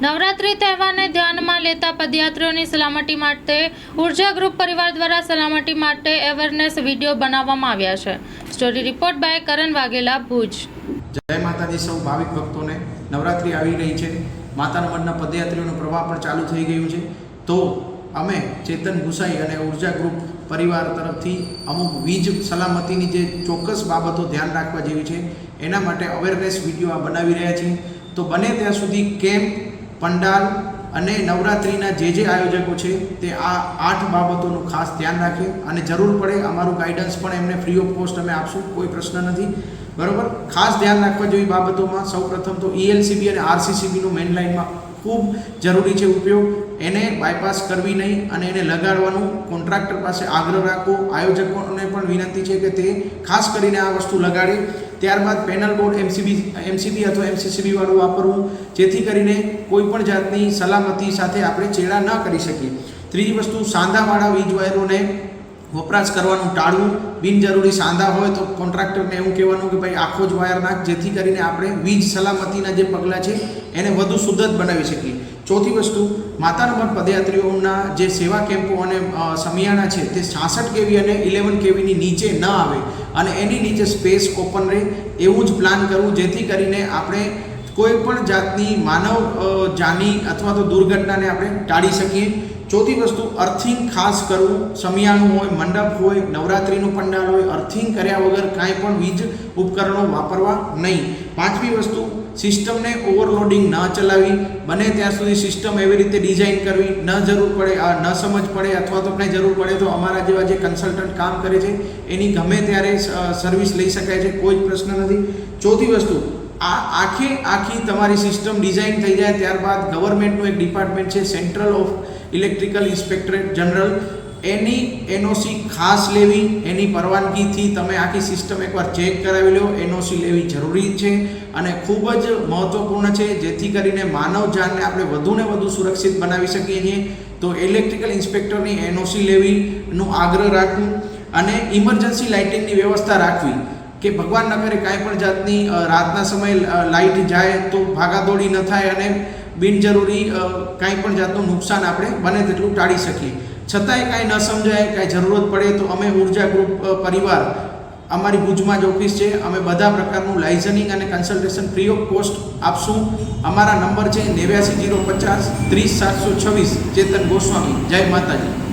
નવરાત્રી તહેવારને ધ્યાનમાં લેતા પદયાત્રીઓની સલામતી માટે ઊર્જા ગ્રુપ પરિવાર દ્વારા સલામતી માટે અવેરનેસ વીડિયો બનાવવામાં આવ્યા છે. Story report by Karan Vaghela, Bhuj. Jai Mataji, સૌ ભાવિક ભક્તોને નવરાત્રિ આવી રહી છે. માતાના મનના પદયાત્રીઓનો પ્રવાહ પણ ચાલુ થઈ ગયું છે. તો અમે ચેતન ગુસાઈ અને ઊર્જા ગ્રુપ પરિવાર તરફથી અમુક વીજ સલામતીની જે ચોક્કસ બાબતો ધ્યાન રાખવા જેવી છે, એના માટે અવેરનેસ વીડિયો આ બનાવી રહ્યા છીએ. તો બને ત્યાં સુધી કેમ્પ પંડાલ અને નવરાત્રિના જે જે આયોજકો છે તે આ આઠ બાબતોનું ખાસ ધ્યાન રાખે અને જરૂર પડે અમારું ગાઈડન્સ પણ એમને ફ્રી ઓફ કોસ્ટ અમે આપશું, કોઈ પ્રશ્ન નથી. બરોબર? ખાસ ધ્યાન રાખવા જેવી બાબતોમાં સૌપ્રથમ તો ઈએલસીબી અને આરસીસીબીનું મેઇન લાઇનમાં ખૂબ જરૂરી છે ઉપયોગ. એને બાયપાસ કરવી નહીં અને એને લગાડવાનું. કોન્ટ્રાક્ટર પાસે આગ્રહ રાખવો. આયોજકોને પણ વિનંતી છે કે તે ખાસ કરીને આ વસ્તુ લગાડે. ત્યારબાદ પેનલ બોર્ડ એમસીબી એમસીબી અથવા એમસીસીબીવાળું વાપરવું, જેથી કરીને કોઈ પણ જાતની સલામતી સાથે આપણે ચેડા ન કરી શકીએ. ત્રીજી વસ્તુ, સાંધાવાળા વીજ વાયરોને વપરાશ કરવાનું ટાળવું. બિનજરૂરી સાંધા હોય તો કોન્ટ્રાક્ટરને એવું કહેવાનું કે ભાઈ, આખો જ વાયર નાખ, જેથી કરીને આપણે વીજ સલામતીના જે પગલાં છે, એને વધુ શુદ્ધ બનાવી શકીએ. ચોથી વસ્તુ માતાના મઠ પદયાત્રીઓના જે સેવા કેમ્પો અને સમિયાના છે તે છાસઠ કેવી અને ઇલેવન કેવીની નીચે ન આવે અને એની નીચે સ્પેસ ઓપન રહે એવું જ પ્લાન કરવું, જેથી કરીને આપણે કોઈ પણ જાતની માનવ જાની અથવા તો દુર્ઘટનાને આપણે ટાળી શકીએ. ચોથી વસ્તુ, અર્થિંગ ખાસ કરવું. સમિયાણું હોય, મંડપ હોય, નવરાત્રિનું પંડાલ હોય, અર્થિંગ કર્યા વગર કાંઈ પણ વીજ ઉપકરણો વાપરવા નહીં. પાંચમી વસ્તુ, સિસ્ટમને ઓવરલોડિંગ ન ચલાવી. બને ત્યાં સુધી સિસ્ટમ એવી રીતે ડિઝાઇન કરવી. ન જરૂર પડે, આ ન સમજ પડે અથવા તો આપણે જરૂર પડે તો અમારા જેવા જે કન્સલ્ટન્ટ કામ કરે છે, એની ગમે ત્યારે સર્વિસ લઈ શકાય છે, કોઈ જ પ્રશ્ન નથી. ચોથી વસ્તુ, આ આખે આખી તમારી સિસ્ટમ ડિઝાઇન થઈ જાય ત્યારબાદ ગવર્મેન્ટનું એક ડિપાર્ટમેન્ટ છે, central of electrical inspectorate general any NOC ખાસ લેવી, એની પરવાનગીથી તમે આખી સિસ્ટમ એકવાર ચેક કરાવી લો. એનઓસી લેવી જરૂરી છે અને ખૂબ જ મહત્ત્વપૂર્ણ છે. જેથી કરીને માનવ જાનને આપણે વધુને વધુ સુરક્ષિત બનાવી શકીએ છીએ. તો ઇલેક્ટ્રિકલ ઇન્સ્પેક્ટરની એનઓસી લેવીનું આગ્રહ રાખવું અને ઇમરજન્સી લાઇટિંગની વ્યવસ્થા રાખવી કે ભગવાન ન કરે કાંઈ પણ જાતની રાતના સમયે લાઇટ જાય તો ભાગાદોડી ન થાય અને બિનજરૂરી કાંઈ પણ જાતનું નુકસાન આપણે બને તેટલું ટાળી શકીએ. છતાંય કાંઈ ન સમજાય, કાંઈ જરૂરત પડે તો અમે ઊર્જા ગ્રુપ પરિવાર, અમારી ભુજમાં જ ઓફિસ છે, અમે બધા પ્રકારનું લાઇઝનિંગ અને કન્સલ્ટેશન ફ્રી ઓફ કોસ્ટ આપશું. અમારા નંબર છે નેવ્યાસી જીરો પચાસ ત્રીસ સાતસો છવ્વીસ, ચેતન ગોસ્વામી. જય માતાજી.